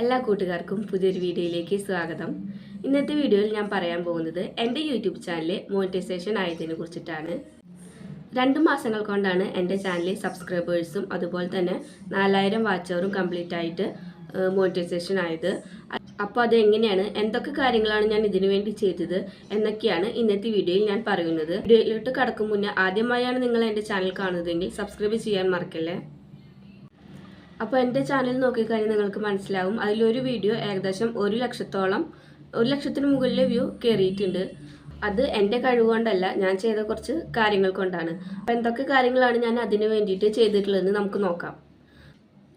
എല്ലാ കൂട്ടുകാർക്കും പുതിയൊരു വീഡിയോയിലേക്ക് സ്വാഗതം. ഇന്നത്തെ വീഡിയോയിൽ ഞാൻ പറയാൻ പോകുന്നത് എന്റെ യൂട്യൂബ് ചാനലിലെ മോണിറ്റൈസേഷൻ ആയതിനെ കുറിച്ചിട്ടാണ്. രണ്ട് മാസങ്ങൾ കൊണ്ടാണ് എന്റെ ചാനലിലെ സബ്സ്ക്രൈബേഴ്സും അതുപോലെ തന്നെ നാലായിരം വാച്ചവറും കംപ്ലീറ്റ് ആയിട്ട് മോണിറ്റൈസേഷൻ ആയത്. അപ്പോൾ അത് എങ്ങനെയാണ് എന്തൊക്കെ കാര്യങ്ങളാണ് ഞാൻ ഇതിനു വേണ്ടി ചെയ്തത് എന്നൊക്കെയാണ് ഇന്നത്തെ വീഡിയോയിൽ ഞാൻ പറയുന്നത്. വീഡിയോയിലോട്ട് കടക്കും മുന്നേ ആദ്യമായാണ് നിങ്ങൾ എന്റെ ചാനൽ കാണുന്നതെങ്കിൽ സബ്സ്ക്രൈബ് ചെയ്യാൻ മറക്കല്ലേ? അപ്പോൾ എന്റെ ചാനൽ നോക്കിക്കഴിഞ്ഞാൽ നിങ്ങൾക്ക് മനസ്സിലാവും. അതിലൊരു വീഡിയോ ഏകദേശം ഒരു ലക്ഷത്തോളം ഒരു ലക്ഷത്തിന് മുകളിൽ വ്യൂ കയറിയിട്ടുണ്ട് അത് എന്റെ കഴിവുകൊണ്ടല്ല ഞാൻ ചെയ്ത കുറച്ച് കാര്യങ്ങൾ കൊണ്ടാണ്. അപ്പോൾ എന്തൊക്കെ കാര്യങ്ങളാണ് ഞാൻ അതിന് വേണ്ടിയിട്ട് ചെയ്തിട്ടുള്ളതെന്ന് നമുക്ക് നോക്കാം.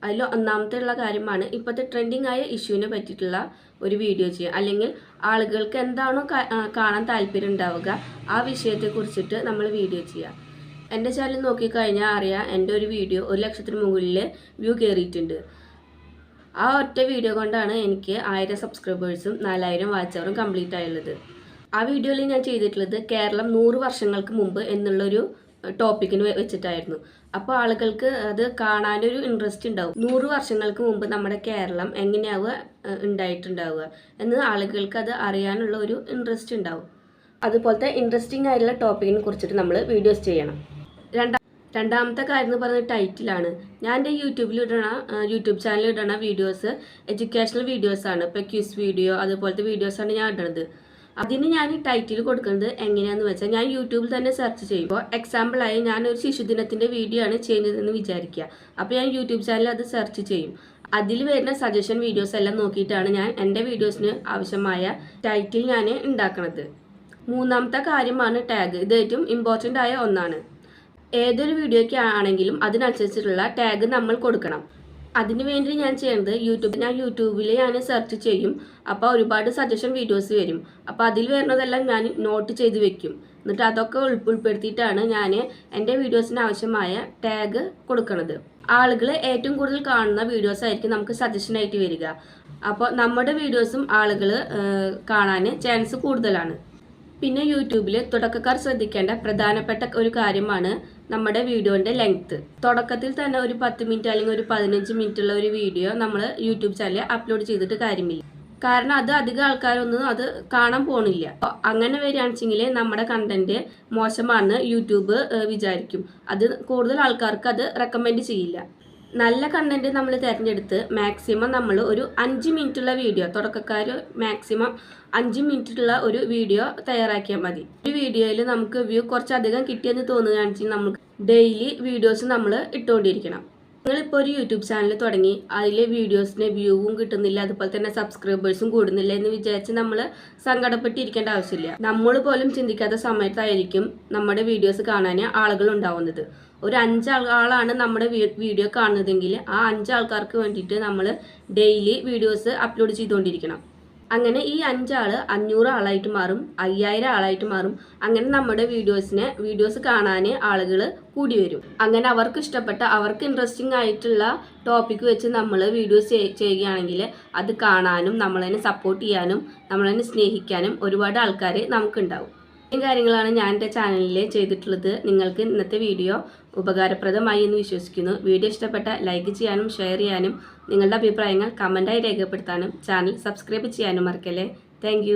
അതിൽ ഒന്നാമത്തെ ഉള്ള കാര്യമാണ് ഇപ്പോഴത്തെ ട്രെൻഡിങ് ആയ ഇഷ്യൂവിനെ പറ്റിയിട്ടുള്ള ഒരു വീഡിയോ ചെയ്യുക. അല്ലെങ്കിൽ ആളുകൾക്ക് എന്താണോ കാണാൻ താല്പര്യം ഉണ്ടാവുക ആ വിഷയത്തെ കുറിച്ചിട്ട് നമ്മൾ വീഡിയോ ചെയ്യുക. എന്റെ ചാനൽ നോക്കിക്കഴിഞ്ഞാൽ അറിയാം എന്റെ ഒരു വീഡിയോ ഒരു ലക്ഷത്തിന് മുകളിൽ വ്യൂ കയറിയിട്ടുണ്ട് ആ ഒറ്റ വീഡിയോ കൊണ്ടാണ് എനിക്ക് ആയിരം സബ്സ്ക്രൈബേഴ്സും നാലായിരം വാച്ചവറും കംപ്ലീറ്റ് ആയുള്ളത്. ആ വീഡിയോയിൽ ഞാൻ ചെയ്തിട്ടുള്ളത് കേരളം നൂറ് വർഷങ്ങൾക്ക് മുമ്പ് എന്നുള്ളൊരു ടോപ്പിക്കിന് വെച്ചിട്ടായിരുന്നു. അപ്പോൾ ആളുകൾക്ക് അത് കാണാനൊരു ഇൻട്രസ്റ്റ് ഉണ്ടാവും. നൂറ് വർഷങ്ങൾക്ക് മുമ്പ് നമ്മുടെ കേരളം എങ്ങനെയാവുക ഉണ്ടായിട്ടുണ്ടാവുക എന്ന് ആളുകൾക്ക് അത് അറിയാനുള്ള ഒരു ഇൻട്രസ്റ്റ് ഉണ്ടാവും. അതുപോലത്തെ ഇൻട്രസ്റ്റിംഗ് ആയിട്ടുള്ള ടോപ്പിക്കിനെ കുറിച്ചിട്ട് നമ്മൾ വീഡിയോസ് ചെയ്യണം. രണ്ടാ രണ്ടാമത്തെ കാര്യം എന്ന് പറയുന്നത് ടൈറ്റിലാണ് ഞാൻ എന്റെ യൂട്യൂബിൽ ഇടണ യൂട്യൂബ് ചാനലിൽ ഇടണ വീഡിയോസ് എഡ്യൂക്കേഷണൽ വീഡിയോസാണ് ഇപ്പോൾ ക്യൂസ് വീഡിയോ അതുപോലത്തെ വീഡിയോസാണ് ഞാൻ ഇടുന്നത് അതിന് ഞാൻ ടൈറ്റിൽ കൊടുക്കുന്നത് എങ്ങനെയാണെന്ന് വെച്ചാൽ ഞാൻ യൂട്യൂബിൽ തന്നെ സെർച്ച് ചെയ്യുമ്പോൾ എക്സാമ്പിളായി ഞാൻ ഒരു ശിശുദിനത്തിന്റെ വീഡിയോ ആണ് ചെയ്യുന്നതെന്ന് വിചാരിക്കുക. അപ്പോൾ ഞാൻ യൂട്യൂബ് ചാനലിൽ അത് സെർച്ച് ചെയ്യും. അതിൽ വരുന്ന സജഷൻ വീഡിയോസ് എല്ലാം നോക്കിയിട്ടാണ് ഞാൻ എന്റെ വീഡിയോസിന് ആവശ്യമായ ടൈറ്റിൽ ഞാൻ ഉണ്ടാക്കുന്നത് മൂന്നാമത്തെ കാര്യമാണ് ടാഗ് ഇത് ഏറ്റവും ഇമ്പോർട്ടന്റ് ആയ ഒന്നാണ്. ഏതൊരു വീഡിയോയ്ക്ക് ആണെങ്കിലും അതിനനുസരിച്ചിട്ടുള്ള ടാഗ് നമ്മൾ കൊടുക്കണം. അതിന് വേണ്ടി ഞാൻ ചെയ്യുന്നത് യൂട്യൂബ് ഞാൻ യൂട്യൂബിൽ ഞാൻ സെർച്ച് ചെയ്യും. അപ്പോൾ ഒരുപാട് സജഷൻ വീഡിയോസ് വരും. അപ്പോൾ അതിൽ വരുന്നതെല്ലാം ഞാൻ നോട്ട് ചെയ്ത് വെക്കും. എന്നിട്ട് അതൊക്കെ ഉൾപ്പെടുത്തിയിട്ടാണ് ഞാൻ എന്റെ വീഡിയോസിന് ആവശ്യമായ ടാഗ് കൊടുക്കുന്നത് ആളുകൾ ഏറ്റവും കൂടുതൽ കാണുന്ന വീഡിയോസ് ആയിരിക്കും നമുക്ക് സജഷൻ ആയിട്ട് വരിക. അപ്പോൾ നമ്മുടെ വീഡിയോസും ആളുകൾ കാണാൻ ചാൻസ് കൂടുതലാണ്. പിന്നെ യൂട്യൂബിൽ തുടക്കക്കാർ ശ്രദ്ധിക്കേണ്ട പ്രധാനപ്പെട്ട ഒരു കാര്യമാണ് നമ്മുടെ വീഡിയോന്റെ ലെങ്ത് തുടക്കത്തിൽ തന്നെ ഒരു പത്ത് മിനിറ്റ് അല്ലെങ്കിൽ ഒരു പതിനഞ്ച് മിനിറ്റ് ഉള്ള ഒരു വീഡിയോ നമ്മൾ യൂട്യൂബ് ചാനലിൽ അപ്ലോഡ് ചെയ്തിട്ട് കാര്യമില്ല. കാരണം അത് അധികം ആൾക്കാരൊന്നും അത് കാണാൻ പോണില്ല. അങ്ങനെ വരികയാണെന്നുവെച്ചെങ്കിൽ നമ്മുടെ കണ്ടന്റ് മോശമാണെന്ന് യൂട്യൂബ് വിചാരിക്കും. അത് കൂടുതൽ ആൾക്കാർക്ക് അത് റെക്കമെൻഡ് ചെയ്യില്ല. നല്ല കണ്ടന്റ് നമ്മൾ തിരഞ്ഞെടുത്ത് മാക്സിമം നമ്മൾ ഒരു അഞ്ച് മിനിറ്റുള്ള വീഡിയോ തുടക്കക്കാർ മാക്സിമം അഞ്ച് മിനിറ്റുള്ള ഒരു വീഡിയോ തയ്യാറാക്കിയാൽ മതി. ഒരു വീഡിയോയിൽ നമുക്ക് വ്യൂ കുറച്ചധികം കിട്ടിയെന്ന് തോന്നുകയാണെന്ന് വെച്ചാൽ നമുക്ക് ഡെയിലി വീഡിയോസ് നമ്മൾ ഇട്ടുകൊണ്ടിരിക്കണം നിങ്ങളിപ്പോൾ ഒരു യൂട്യൂബ് ചാനൽ തുടങ്ങി. അതിലെ വീഡിയോസിന് വ്യൂവും കിട്ടുന്നില്ല. അതുപോലെ തന്നെ സബ്സ്ക്രൈബേഴ്സും കൂടുന്നില്ല എന്ന് വിചാരിച്ച് നമ്മൾ സങ്കടപ്പെട്ടിരിക്കേണ്ട ആവശ്യമില്ല. നമ്മൾ പോലും ചിന്തിക്കാത്ത സമയത്തായിരിക്കും നമ്മുടെ വീഡിയോസ് കാണാൻ ആളുകൾ ഉണ്ടാവുന്നത്. ഒരു അഞ്ചാൾ ആളാണ് നമ്മുടെ വീഡിയോ കാണുന്നതെങ്കിൽ ആ അഞ്ചാൾക്കാർക്ക് വേണ്ടിയിട്ട് നമ്മൾ ഡെയിലി വീഡിയോസ് അപ്ലോഡ് ചെയ്തുകൊണ്ടിരിക്കണം. അങ്ങനെ ഈ അഞ്ചാൾ അഞ്ഞൂറ് ആളായിട്ട് മാറും അയ്യായിരം ആളായിട്ട് മാറും. അങ്ങനെ നമ്മുടെ വീഡിയോസിനെ വീഡിയോസ് കാണാൻ ആളുകൾ കൂടി വരും. അങ്ങനെ അവർക്ക് ഇഷ്ടപ്പെട്ട അവർക്ക് ഇൻട്രസ്റ്റിംഗ് ആയിട്ടുള്ള ടോപ്പിക് വെച്ച് നമ്മൾ വീഡിയോസ് ചെയ്യുകയാണെങ്കിൽ അത് കാണാനും നമ്മളതിനെ സപ്പോർട്ട് ചെയ്യാനും നമ്മളതിനെ സ്നേഹിക്കാനും ഒരുപാട് ആൾക്കാർ നമുക്കുണ്ടാവും. ഇത്രയും കാര്യങ്ങളാണ് ഞാൻ എന്റെ ചാനലിൽ ചെയ്തിട്ടുള്ളത്. നിങ്ങൾക്ക് ഇന്നത്തെ വീഡിയോ ഉപകാരപ്രദമായി എന്ന് വിശ്വസിക്കുന്നു. വീഡിയോ ഇഷ്ടപ്പെട്ട ലൈക്ക് ചെയ്യാനും ഷെയർ ചെയ്യാനും നിങ്ങളുടെ അഭിപ്രായങ്ങൾ കമന്റായി രേഖപ്പെടുത്താനും ചാനൽ സബ്സ്ക്രൈബ് ചെയ്യാനും മറക്കല്ലേ. താങ്ക്